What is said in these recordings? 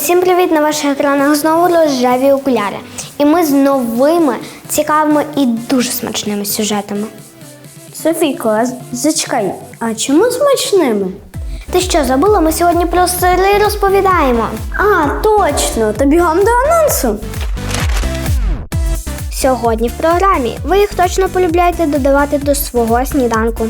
Усім привіт на ваших екранах знову рожеві окуляри. І ми з новими, цікавими і дуже смачними сюжетами. Софійко, а зачекай, а чому смачними? Ти що, забула? Ми сьогодні про сири розповідаємо. А, точно, то бігом до анонсу. Сьогодні в програмі ви їх точно полюбляєте додавати до свого сніданку.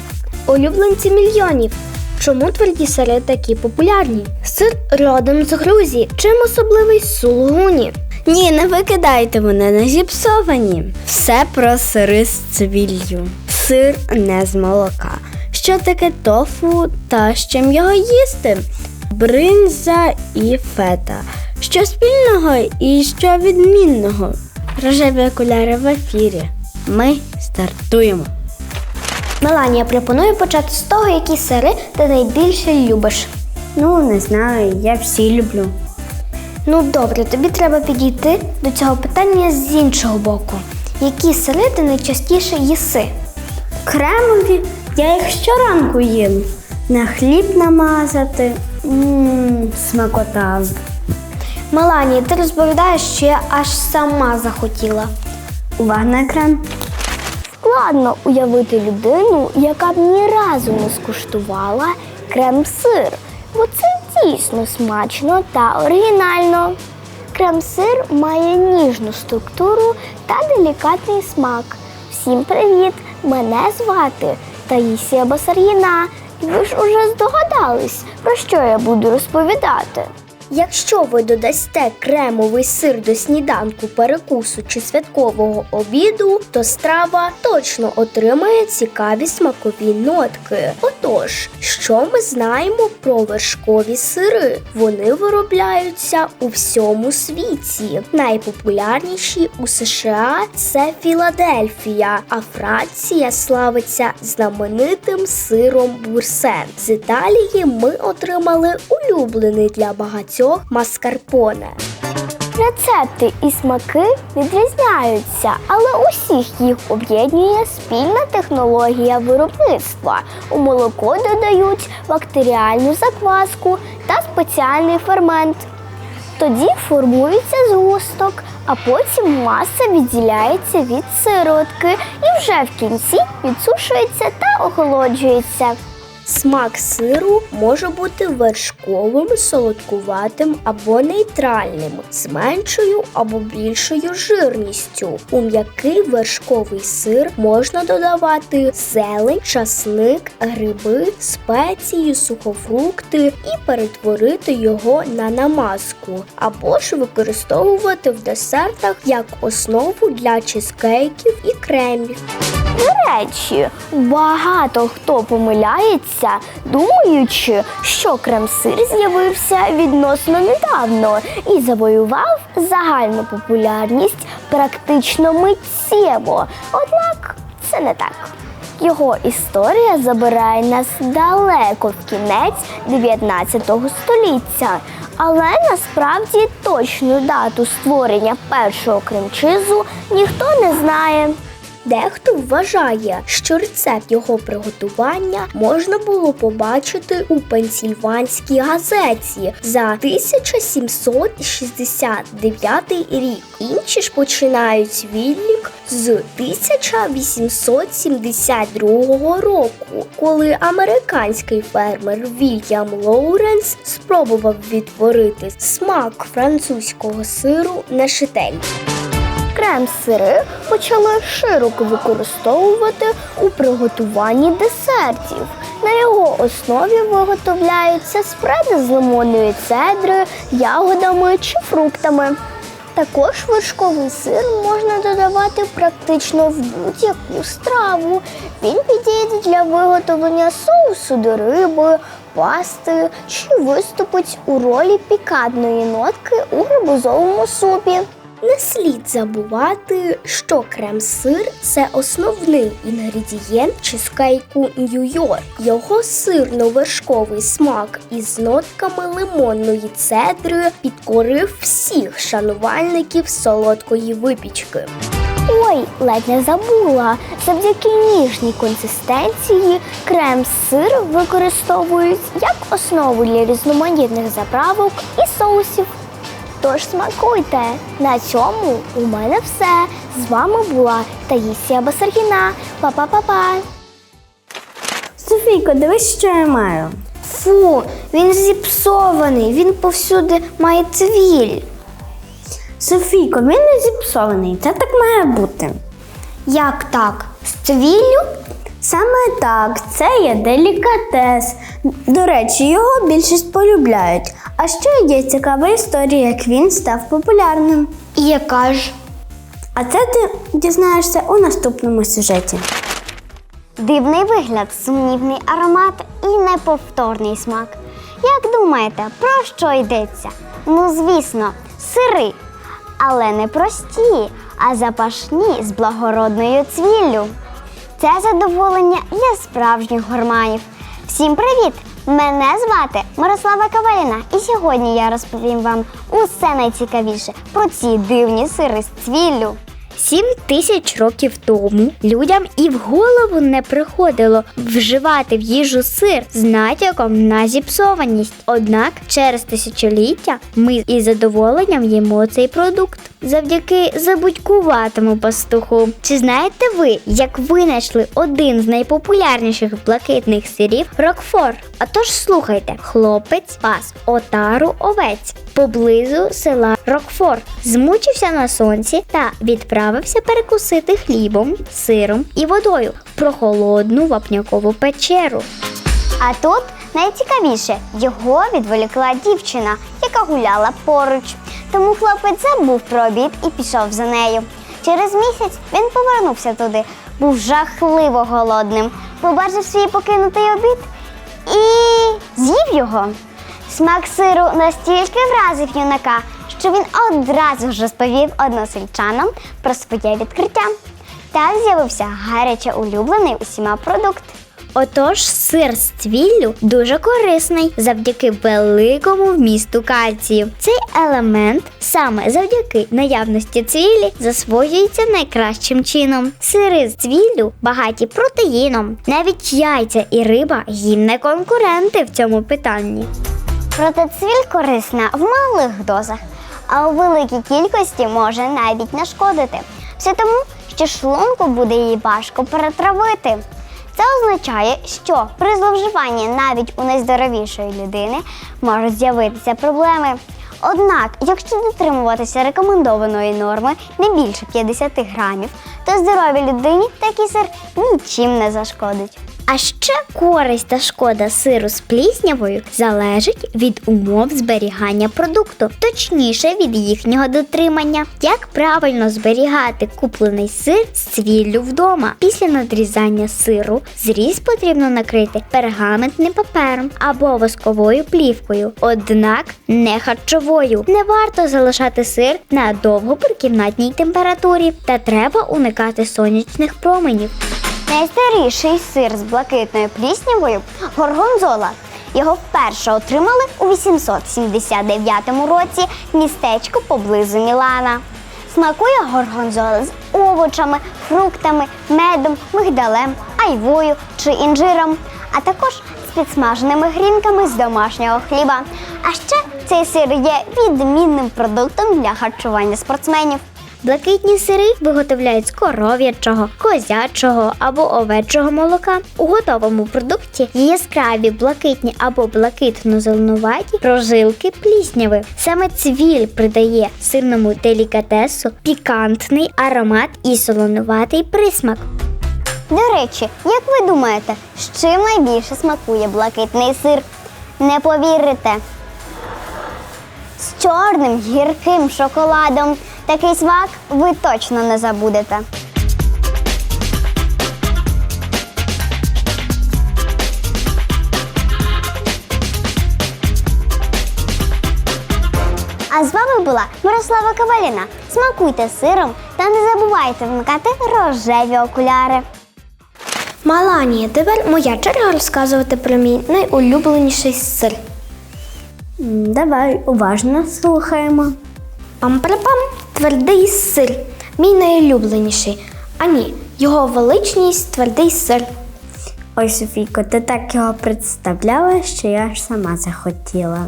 Улюбленці мільйонів. Чому тверді сири такі популярні? Сир родом з Грузії. Чим особливий сулугуні? Ні, не викидайте вони не зіпсовані. Все про сири з цвіллю. Сир не з молока. Що таке тофу та з чим його їсти? Бринза і фета. Що спільного і що відмінного? Рожеві окуляри в ефірі. Ми стартуємо. Меланія пропонує почати з того, які сири ти найбільше любиш. Ну, не знаю, я всі люблю. Ну добре, тобі треба підійти до цього питання з іншого боку. Які сири ти найчастіше їси? Кремові я їх щоранку їм. На хліб намазати. Ммм, смакота. Меланія, ти розповідаєш, що я аж сама захотіла. Увага на екран. Складно уявити людину, яка б ні разу не скуштувала крем-сир, бо це дійсно смачно та оригінально. Крем-сир має ніжну структуру та делікатний смак. Всім привіт! Мене звати Таїсія Басар'їна. І ви ж уже здогадались, про що я буду розповідати. Якщо ви додасте кремовий сир до сніданку, перекусу чи святкового обіду, то страва точно отримає цікаві смакові нотки. Отож, що ми знаємо про вершкові сири? Вони виробляються у всьому світі. Найпопулярніші у США це Філадельфія, а Франція славиться знаменитим сиром бурсен. З Італії ми отримали улюблений для багатьох маскарпоне. Рецепти і смаки відрізняються, але усіх їх об'єднує спільна технологія виробництва. У молоко додають бактеріальну закваску та спеціальний фермент. Тоді формується згусток, а потім маса відділяється від сиротки і вже в кінці підсушується та охолоджується. Смак сиру може бути вершковим, солодкуватим або нейтральним, з меншою або більшою жирністю. У м'який вершковий сир можна додавати зелень, часник, гриби, спеції, сухофрукти і перетворити його на намазку, або ж використовувати в десертах як основу для чизкейків і кремів. До речі, багато хто помиляється, думаючи, що крем-сир з'явився відносно недавно і завоював загальну популярність практично миттєво. Однак це не так. Його історія забирає нас далеко в кінець 19 століття. Але насправді точну дату створення першого кремчизу ніхто не знає. Дехто вважає, що рецепт його приготування можна було побачити у пенсільванській газеті за 1769 рік. Інші ж починають відлік з 1872 року, коли американський фермер Вільям Лоуренс спробував відтворити смак французького сиру на шитель. Крем-сири почали широко використовувати у приготуванні десертів. На його основі виготовляються спреди з лимонної цедри, ягодами чи фруктами. Також вершковий сир можна додавати практично в будь-яку страву. Він підійде для виготовлення соусу до риби, пасти чи виступить у ролі пікантної нотки у гарбузовому супі. Не слід забувати, що крем-сир це основний інгредієнт чизкейку Нью-Йорк. Його сирно-вершковий смак із нотками лимонної цедри підкорив всіх шанувальників солодкої випічки. Ой, ледь не забула. Завдяки ніжній консистенції крем-сир використовують як основу для різноманітних заправок і соусів. Тож смакуйте. На цьому у мене все. З вами була Таїсія Басаргіна. Па-па-па-па. Софійко, дивись, що я маю. Фу, він зіпсований, він повсюди має цвіль. Софійко, він не зіпсований. Це так має бути. Як так? З цвіллю? Саме так, це є делікатес. До речі, його більшість полюбляють. А ще є цікава історія, як він став популярним. І яка ж? А це ти дізнаєшся у наступному сюжеті. Дивний вигляд, сумнівний аромат і неповторний смак. Як думаєте, про що йдеться? Ну, звісно, сири. Але не прості, а запашні з благородною цвіллю. Це задоволення для справжніх гурманів. Всім привіт! Мене звати Мирослава Каваліна, і сьогодні я розповім вам усе найцікавіше про ці дивні сири з цвіллю. Сім тисяч років тому людям і в голову не приходило вживати в їжу сир з натяком на зіпсованість. Однак через тисячоліття ми із задоволенням їмо цей продукт завдяки забудькуватому пастуху. Чи знаєте ви, як винайшли один з найпопулярніших блакитних сирів Рокфор? А тож слухайте, хлопець пас отару овець поблизу села Рокфор, змучився на сонці та відправився перекусити хлібом, сиром і водою в прохолодну вапнякову печеру. А тут найцікавіше його відволікла дівчина, яка гуляла поруч. Тому хлопець забув про обід і пішов за нею. Через місяць він повернувся туди, був жахливо голодним, побачив свій покинутий обід і з'їв його. Смак сиру настільки вразив юнака, що він одразу ж розповів односельчанам про своє відкриття. Так з'явився гаряче улюблений усіма продукт. Отож, сир з цвіллю дуже корисний завдяки великому вмісту кальцію. Цей елемент саме завдяки наявності цвілі засвоюється найкращим чином. Сири з цвіллю багаті протеїном. Навіть яйця і риба їм не конкуренти в цьому питанні. Проте цвіль корисна в малих дозах, а у великій кількості може навіть нашкодити. Все тому, що шлунку буде її важко перетравити. Це означає, що при зловживанні навіть у найздоровішої людини можуть з'явитися проблеми. Однак, якщо дотримуватися рекомендованої норми не більше 50 грамів, то здоровій людині такий сир нічим не зашкодить. А ще користь та шкода сиру з пліснявою залежить від умов зберігання продукту, точніше від їхнього дотримання. Як правильно зберігати куплений сир з цвіллю вдома? Після надрізання сиру зріз потрібно накрити пергаментним папером або восковою плівкою, однак не харчовою. Не варто залишати сир на довго при кімнатній температурі та треба уникати сонячних променів. Найстаріший сир з блакитною пліснявою горгонзола. Його вперше отримали у 879 році в містечку поблизу Мілана. Смакує горгонзола з овочами, фруктами, медом, мигдалем, айвою чи інжиром, а також з підсмаженими грінками з домашнього хліба. А ще цей сир є відмінним продуктом для харчування спортсменів. Блакитні сири виготовляють з коров'ячого, козячого або овечого молока. У готовому продукті є яскраві блакитні або блакитно-зеленуваті прожилки плісняви. Саме цвіль придає сирному делікатесу пікантний аромат і солонуватий присмак. До речі, як ви думаєте, з чим найбільше смакує блакитний сир? Не повірите. З чорним гірким шоколадом. Такий смак ви точно не забудете. А з вами була Мирослава Каваліна. Смакуйте сиром та не забувайте вмикати рожеві окуляри. Маланія, тепер моя черга розказувати про мій найулюбленіший сир. Давай уважно слухаємо. Пам-пам, твердий сир. Мій найулюбленіший. А ні, його величність твердий сир. Ой, Софійко, ти так його представляла, що я ж сама захотіла.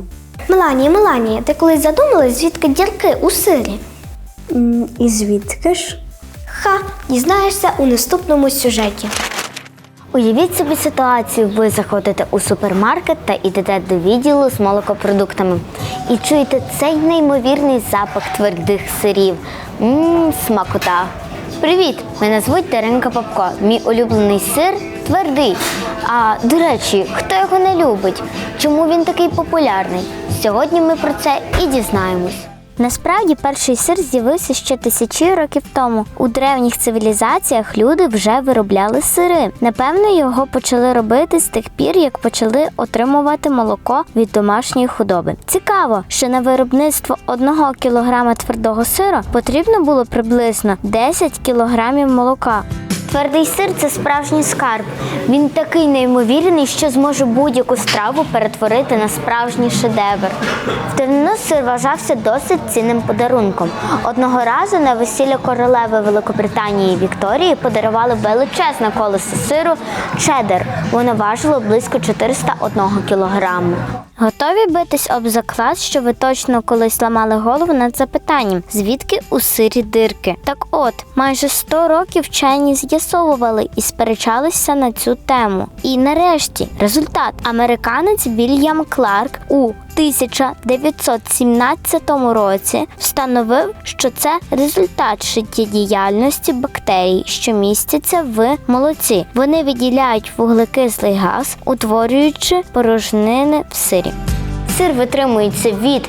Меланія, Меланія, ти колись задумалась, звідки дірки у сирі? І звідки ж? Ха, дізнаєшся у наступному сюжеті. Уявіть собі ситуацію, ви заходите у супермаркет та йдете до відділу з молокопродуктами і чуєте цей неймовірний запах твердих сирів. Мм, смакота. Привіт! Мене звуть Даринка Попко. Мій улюблений сир твердий. А до речі, хто його не любить? Чому він такий популярний? Сьогодні ми про це і дізнаємось. Насправді перший сир з'явився ще тисячі років тому. У древніх цивілізаціях люди вже виробляли сири. Напевно, його почали робити з тих пір, як почали отримувати молоко від домашньої худоби. Цікаво, що на виробництво одного кілограма твердого сиру потрібно було приблизно 10 кілограмів молока. Твердий сир це справжній скарб. Він такий неймовірний, що зможе будь-яку страву перетворити на справжній шедевр. В сир вважався досить цінним подарунком. Одного разу на весілля королеви Великобританії Вікторії подарували величезне колесо сиру чеддер. Воно важило близько 401 кілограму. Готові битись об заклад, що ви точно колись ламали голову над запитанням, звідки у сирі дирки? Так от, майже 100 років вчені з'ясовували і сперечалися на цю тему. І нарешті результат американець Вільям Кларк у 1917 році встановив, що це результат життєдіяльності бактерій, що містяться в молоці. Вони виділяють вуглекислий газ, утворюючи порожнини в сирі. Сир витримується від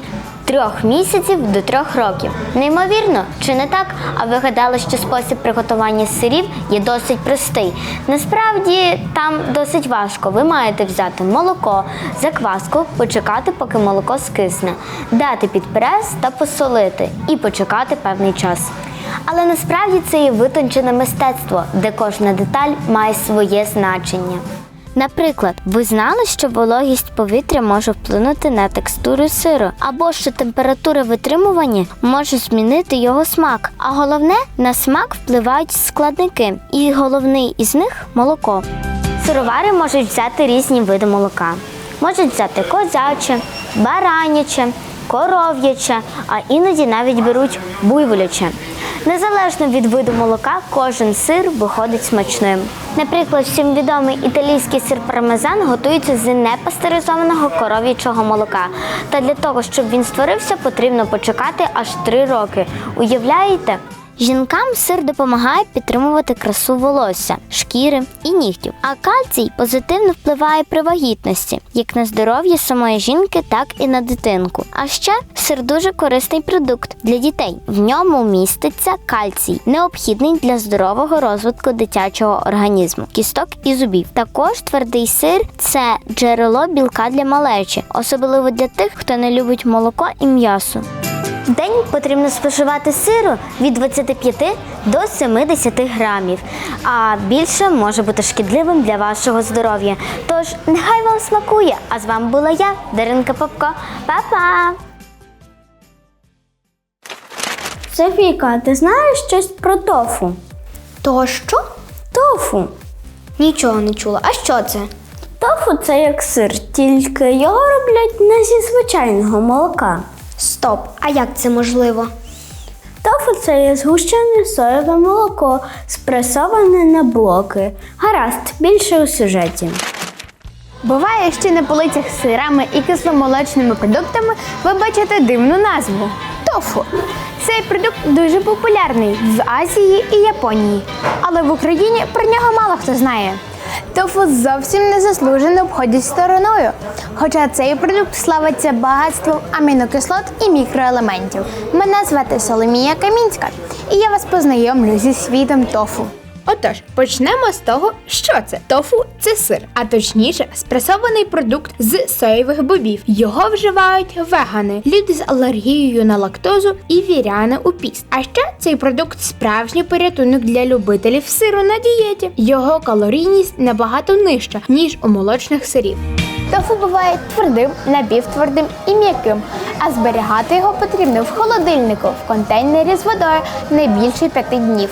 трьох місяців до трьох років. Неймовірно, чи не так? А ви гадали, що спосіб приготування сирів є досить простий. Насправді там досить важко. Ви маєте взяти молоко, закваску, почекати, поки молоко скисне, дати під прес та посолити і почекати певний час. Але насправді це є витончене мистецтво, де кожна деталь має своє значення. Наприклад, ви знали, що вологість повітря може вплинути на текстуру сиру, або що температура витримування може змінити його смак. А головне, на смак впливають складники, і головний із них молоко. Сировари можуть взяти різні види молока. Можуть взяти козяче, бараняче, коров'яче, а іноді навіть беруть буйволяче. Незалежно від виду молока, кожен сир виходить смачним. Наприклад, всім відомий італійський сир пармезан готується з непастеризованого коров'ячого молока. Та для того, щоб він створився, потрібно почекати аж три роки. Уявляєте? Жінкам сир допомагає підтримувати красу волосся, шкіри і нігтів. А кальцій позитивно впливає при вагітності, як на здоров'я самої жінки, так і на дитинку. А ще сир дуже корисний продукт для дітей. В ньому міститься кальцій, необхідний для здорового розвитку дитячого організму, кісток і зубів. Також твердий сир це джерело білка для малечі, особливо для тих, хто не любить молоко і м'ясо. В день потрібно споживати сиру від 25 до 70 грамів, а більше може бути шкідливим для вашого здоров'я. Тож нехай вам смакує! А з вами була я, Даринка Попко. Па-па! Софійка, ти знаєш щось про тофу? То що? Тофу. Нічого не чула. А що це? Тофу це як сир, тільки його роблять не зі звичайного молока. Стоп, а як це можливо? Тофу це є згущене соєве молоко, спресоване на блоки. Гаразд, більше у сюжеті. Буває, що на полицях з сирами і кисломолочними продуктами ви бачите дивну назву тофу. Цей продукт дуже популярний в Азії і Японії, але в Україні про нього мало хто знає. Тофу зовсім незаслужено обходять стороною, хоча цей продукт славиться багатством амінокислот і мікроелементів. Мене звати Соломія Камінська, і я вас познайомлю зі світом тофу. Отож, почнемо з того, що це. Тофу це сир, а точніше, спресований продукт з соєвих бобів. Його вживають вегани, люди з алергією на лактозу і віряни у піст. А ще цей продукт справжній порятунок для любителів сиру на дієті. Його калорійність набагато нижча, ніж у молочних сирів. Тофу буває твердим, напівтвердим і м'яким, а зберігати його потрібно в холодильнику в контейнері з водою не більше п'яти днів.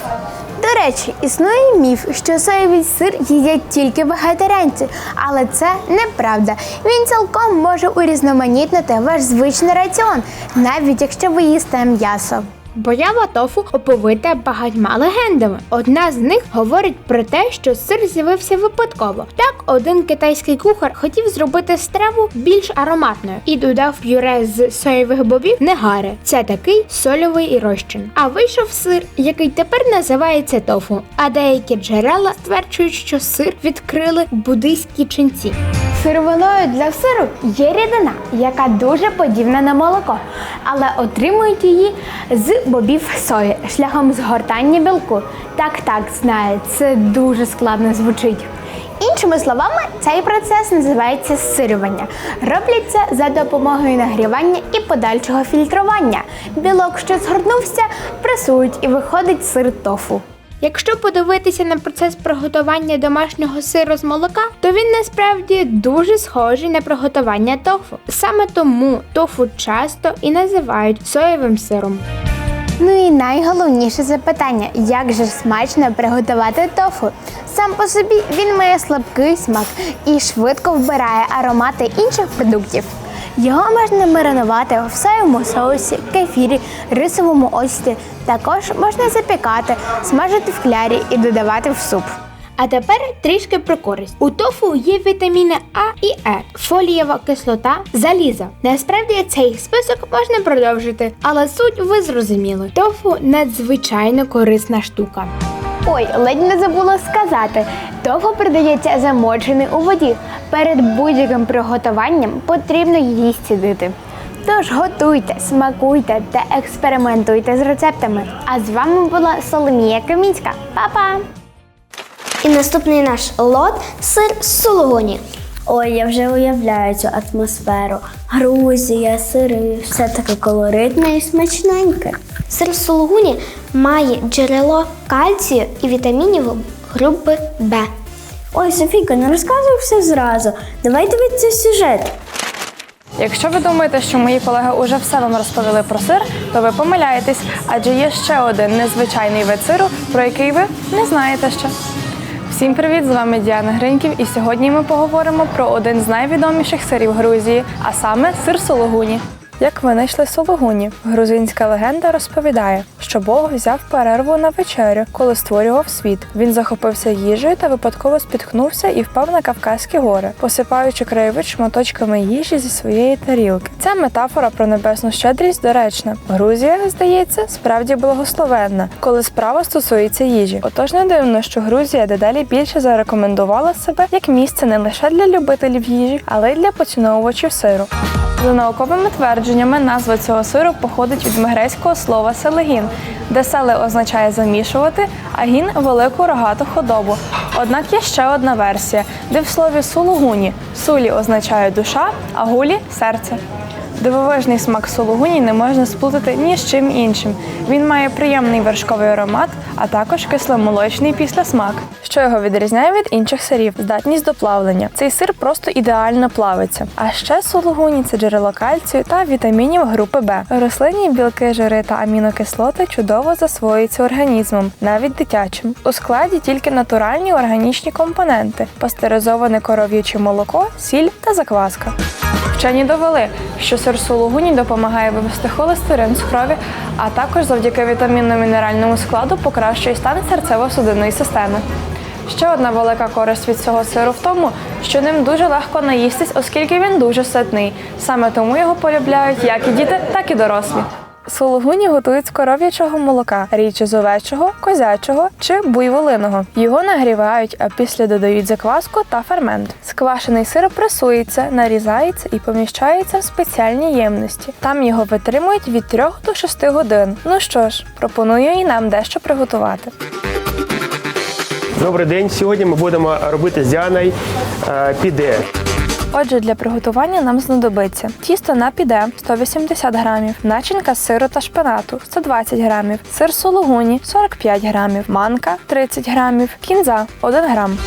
До речі, існує міф, що соєвий сир їдять тільки вегетаріанці, але це неправда. Він цілком може урізноманітнити ваш звичний раціон, навіть якщо ви їсте м'ясо. Боява тофу оповита багатьма легендами. Одна з них говорить про те, що сир з'явився випадково. Так, один китайський кухар хотів зробити страву більш ароматною і додав пюре з соєвих бобів негари. Це такий сольовий розчин. А вийшов сир, який тепер називається тофу. А деякі джерела стверджують, що сир відкрили буддийські ченці. Сировиною для сиру є рідина, яка дуже подібна на молоко, але отримують її з бобів сої шляхом згортання білку. Так, так, знаю, це дуже складно звучить. Іншими словами, цей процес називається сирювання. Роблять це за допомогою нагрівання і подальшого фільтрування. Білок, що згорнувся, пресують і виходить сир тофу. Якщо подивитися на процес приготування домашнього сиру з молока, то він насправді дуже схожий на приготування тофу. Саме тому тофу часто і називають соєвим сиром. Ну і найголовніше запитання: як же смачно приготувати тофу? Сам по собі він має слабкий смак і швидко вбирає аромати інших продуктів. Його можна маринувати в соєвому соусі, кефірі, рисовому ості. Також можна запікати, смажити в клярі і додавати в суп. А тепер трішки про користь. У тофу є вітаміни А і Е, фолієва кислота, залізо. Насправді цей список можна продовжити, але суть ви зрозуміли. Тофу надзвичайно корисна штука. Ой, ледь не забула сказати. Тофу продається замочений у воді. Перед будь-яким приготуванням потрібно її стідити. Тож готуйте, смакуйте та експериментуйте з рецептами. А з вами була Соломія Камінська. Па-па! І наступний наш лот сир з. Ой, я вже уявляю цю атмосферу. Грузія, сири, все таке колоритне і смачненьке. Сир з сулугуні має джерело кальцію і вітамінів групи Б. Ой, Софійко, не розказуй все зразу. Давай дивитися сюжет. Якщо ви думаєте, що мої колеги уже все вам розповіли про сир, то ви помиляєтесь, адже є ще один незвичайний вид сиру, про який ви не знаєте ще. Всім привіт! З вами Діана Гриньків, і сьогодні ми поговоримо про один з найвідоміших сирів Грузії, а саме сир сологуні. Як винайшли сологуні? Грузинська легенда розповідає, що Бог взяв перерву на вечерю, коли створював світ. Він захопився їжею та випадково спіткнувся і впав на Кавказькі гори, посипаючи краєвид шматочками їжі зі своєї тарілки. Ця метафора про небесну щедрість доречна. Грузія, здається, справді благословенна, коли справа стосується їжі. Отож не дивно, що Грузія дедалі більше зарекомендувала себе як місце не лише для любителів їжі, але й для поціновувачів сиру. За науковими твердженнями, назва цього сиру походить від мегрецького слова селегін, де селе означає замішувати, а гін велику рогату худобу. Однак є ще одна версія, де в слові сулугуні сулі означає душа, а гулі серце. Дивовижний смак сулугуні не можна сплутати ні з чим іншим. Він має приємний вершковий аромат, а також кисломолочний післясмак, що його відрізняє від інших сирів здатність до плавлення. Цей сир просто ідеально плавиться. А ще сулугуні це джерело кальцію та вітамінів групи Б. Рослинні білки, жири та амінокислоти чудово засвоюються організмом, навіть дитячим. У складі тільки натуральні органічні компоненти: пастеризоване коров'яче молоко, сіль та закваска. Вчені довели, що сир сулугуні допомагає вивести холестерин з крові, а також завдяки вітамінно-мінеральному складу покращує стан серцево-судинної системи. Ще одна велика користь від цього сиру в тому, що ним дуже легко наїстись, оскільки він дуже ситний. Саме тому його полюбляють як і діти, так і дорослі. Сулугуні готують з коров'ячого молока, рідше з овечого, козячого чи буйволиного. Його нагрівають, а після додають закваску та фермент. Сквашений сир пресується, нарізається і поміщається в спеціальні ємності. Там його витримують від 3 до 6 годин. Ну що ж, пропоную і нам дещо приготувати. Добрий день. Сьогодні ми будемо робити з Діаною е, піде. Отже, для приготування нам знадобиться тісто на піде 180 грамів, начинка з сиру та шпинату 120 грамів, сир сологуні 45 грамів, манка 30 грамів, кінза 1 грам.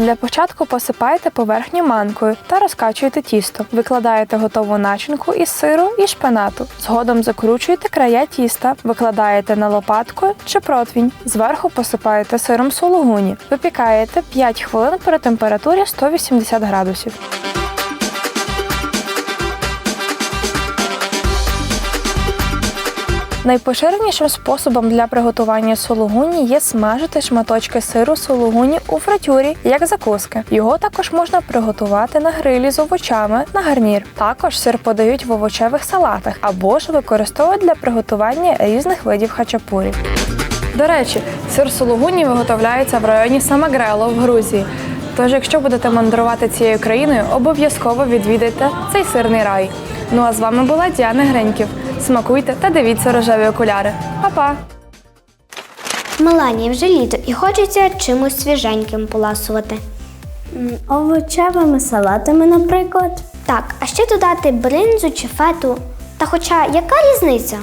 Для початку посипаєте поверхню манкою та розкачуєте тісто. Викладаєте готову начинку із сиру і шпинату. Згодом закручуєте края тіста, викладаєте на лопатку чи противінь. Зверху посипаєте сиром сулугуні. Випікаєте 5 хвилин при температурі 180 градусів. Найпоширенішим способом для приготування сулугуні є смажити шматочки сиру сулугуні у фритюрі як закуски. Його також можна приготувати на грилі з овочами на гарнір. Також сир подають в овочевих салатах або ж використовують для приготування різних видів хачапурі. До речі, сир сулугуні виготовляється в районі Самагрело в Грузії. Тож, якщо будете мандрувати цією країною, обов'язково відвідайте цей сирний рай. Ну а з вами була Діана Греньків. Смакуйте та дивіться рожеві окуляри. Па-па! Меланії вже літо і хочеться чимось свіженьким поласувати. Овочевими салатами, наприклад. Так, а ще додати бринзу чи фету. Та хоча яка різниця?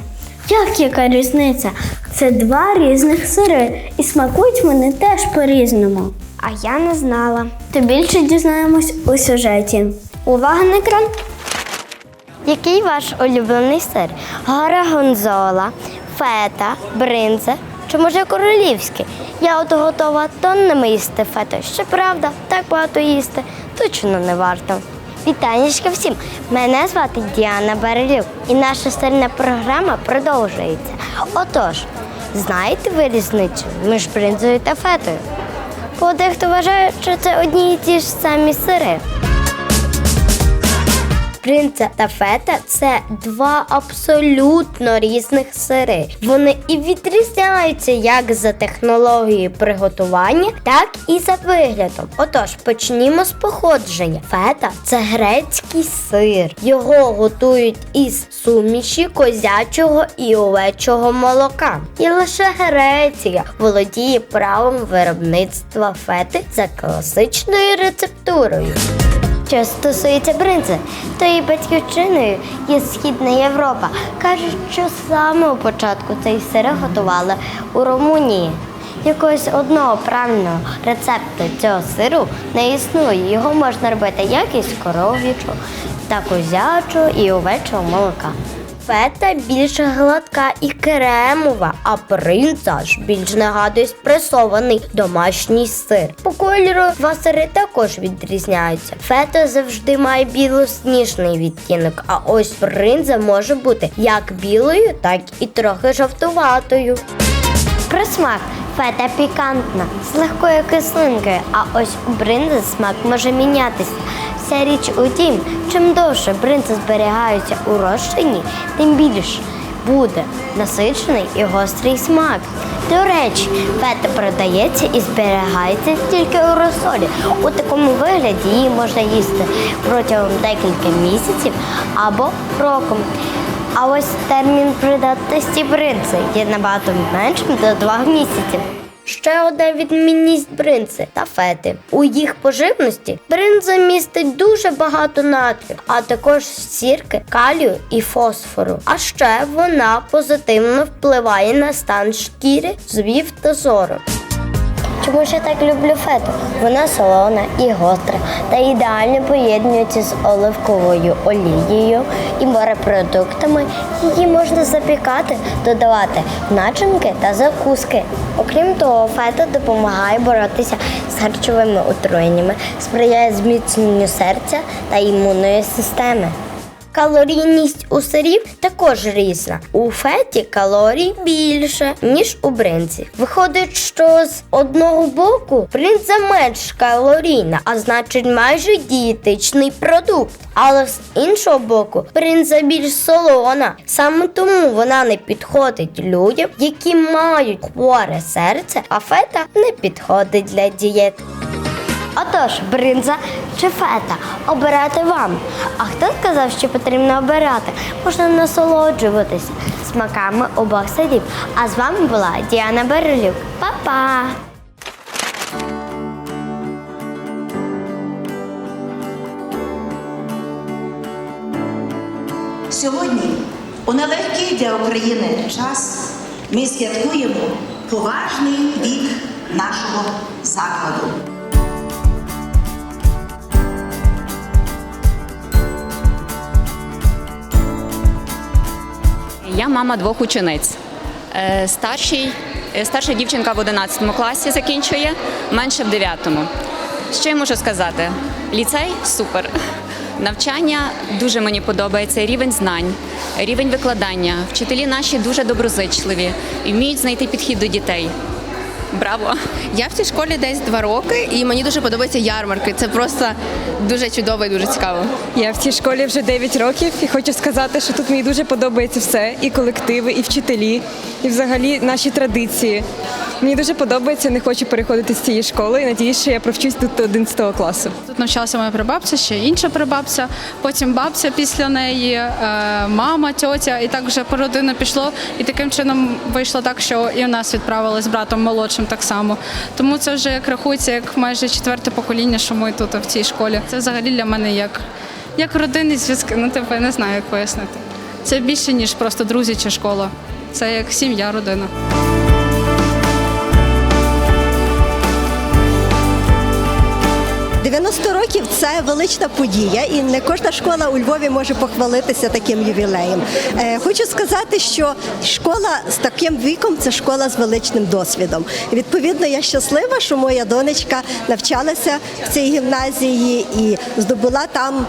Як яка різниця? Це два різних сири, і смакують вони теж по-різному. А я не знала. Та більше дізнаємось у сюжеті. Увага на екран! Який ваш улюблений сир? Горагонзола, фета, бринза чи може королівський? Я от готова тоннами їсти фету. Щоправда, так багато їсти точно не варто. Вітанечка всім! Мене звати Діана Барелюк і наша сирна програма продовжується. Отож, знаєте ви різницю між бринзою та фетою? Бо дехто вважає, що це одні і ті ж самі сири. Бринза та фета це два абсолютно різних сири. Вони і відрізняються як за технологією приготування, так і за виглядом. Отож, почнімо з походження. Фета це грецький сир. Його готують із суміші козячого і овечого молока. І лише Греція володіє правом виробництва фети за класичною рецептурою. Що стосується бринзи, то її батьківщиною є Східна Європа. Кажуть, що з самого початку цей сир готували у Румунії. Якогось одного правильного рецепту цього сиру не існує. Його можна робити як із коров'ячого, так козячого і овечого молока. Фета більш гладка і кремова, а бринза ж більш нагадує спресований домашній сир. По кольору два також відрізняються. Фета завжди має білосніжний відтінок, а ось бринза може бути як білою, так і трохи жовтуватою. Про смак фета пікантна з легкою кислинкою, а ось у бринзи смак може мінятися. Вся річ у тім, чим довше бринзи зберігаються у розчині, тим більш буде насичений і гострий смак. До речі, фета продається і зберігається тільки у розсолі. У такому вигляді її можна їсти протягом декілька місяців або роком. А ось термін придатності бринзи є набагато меншим до двох місяців. Ще одна відмінність бринзи та фети. У їх поживності бринза містить дуже багато натрію, а також сірки, калію і фосфору. А ще вона позитивно впливає на стан шкіри, зубів та зору. Чому ж я так люблю фету? Вона солона і гостра та ідеально поєднується з оливковою олією і морепродуктами. Її можна запікати, додавати начинки та закуски. Окрім того, фета допомагає боротися з харчовими отруєннями, сприяє зміцненню серця та імунної системи. Калорійність у сирів також різна. У феті калорій більше, ніж у бринзі. Виходить, що з одного боку бринза менш калорійна, а значить майже дієтичний продукт. Але з іншого боку, бринза більш солона. Саме тому вона не підходить людям, які мають хворе серце, а фета не підходить для дієт. Отож, бринза чи фета обирати вам. А хто сказав, що потрібно обирати? Можна насолоджуватися смаками обох садів. А з вами була Діана Берелюк. Па-па! Сьогодні, у нелегкий для України час, ми святкуємо поважний вік нашого закладу. Я мама двох учениць. Е, Старший, е, старша дівчинка в 11 класі закінчує, менше в 9. Що я можу сказати? Ліцей супер. Навчання дуже мені подобається. Рівень знань, рівень викладання. Вчителі наші дуже доброзичливі і вміють знайти підхід до дітей. Браво! Я в цій школі десь два роки, і мені дуже подобаються ярмарки. Це просто дуже чудово і дуже цікаво. Я в цій школі вже 9 років і хочу сказати, що тут мені дуже подобається все: і колективи, і вчителі, і взагалі наші традиції. Мені дуже подобається, не хочу переходити з цієї школи і надіюсь, що я провчусь тут до 11 класу. Тут навчалася моя прабабця, ще інша прабабця, потім бабця після неї, е, мама, тьотя, і так вже по родину пішло. І таким чином вийшло так, що і в нас відправили з братом молодшим так само. Тому це вже як рахується, як майже четверте покоління, що ми тут в цій школі. Це взагалі для мене як, як родинні зв'язки. Ну, типу, я не знаю, як пояснити. Це більше, ніж просто друзі чи школа. Це як сім'я, родина. 90 років це велична подія, і не кожна школа у Львові може похвалитися таким ювілеєм. Е, хочу сказати, що школа з таким віком це школа з величним досвідом. Відповідно, я щаслива, що моя донечка навчалася в цій гімназії і здобула там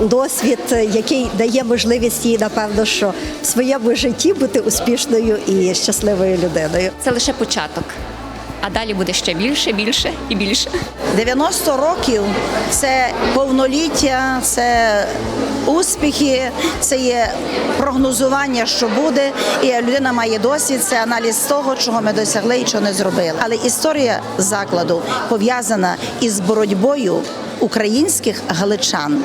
досвід, який дає можливість їй, напевно, що в своєму житті бути успішною і щасливою людиною. Це лише початок. А далі буде ще більше, більше і більше. 90 років це повноліття, це успіхи, це є прогнозування, що буде, і людина має досвід, це аналіз того, чого ми досягли і чого не зробили. Але історія закладу пов'язана із боротьбою українських галичан.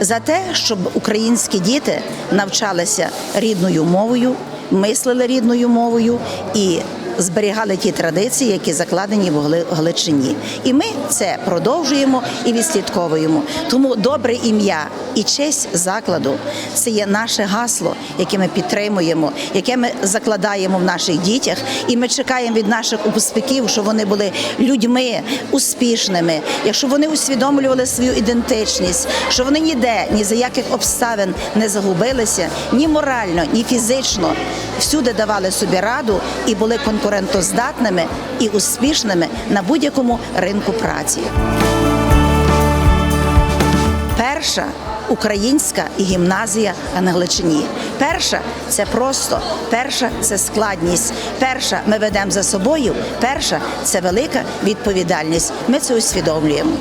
За те, щоб українські діти навчалися рідною мовою, мислили рідною мовою і зберігали ті традиції, які закладені в Гали- Галичині. І ми це продовжуємо і відслідковуємо. Тому добре ім'я і честь закладу це є наше гасло, яке ми підтримуємо, яке ми закладаємо в наших дітях, і ми чекаємо від наших успіхів, щоб вони були людьми успішними, якщо вони усвідомлювали свою ідентичність, що вони ніде, ні за яких обставин не загубилися, ні морально, ні фізично. Всюди давали собі раду і були конкурентоздатними і успішними на будь-якому ринку праці. Перша українська гімназія на Галичині. Перша це просто, перша це складність. Перша ми ведемо за собою. Перша це велика відповідальність. Ми це усвідомлюємо.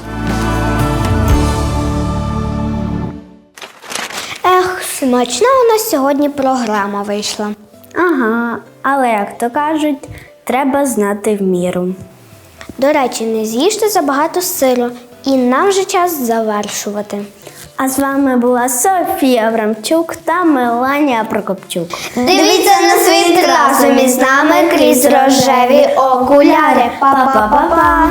Ех, смачна у нас сьогодні програма вийшла. Ага, але як то кажуть, треба знати в міру. До речі, не з'їжте забагато сиру, і нам вже час завершувати. А з вами була Софія Аврамчук та Меланія Прокопчук. Дивіться на світ разом із нами крізь рожеві окуляри. Па-па-па-па!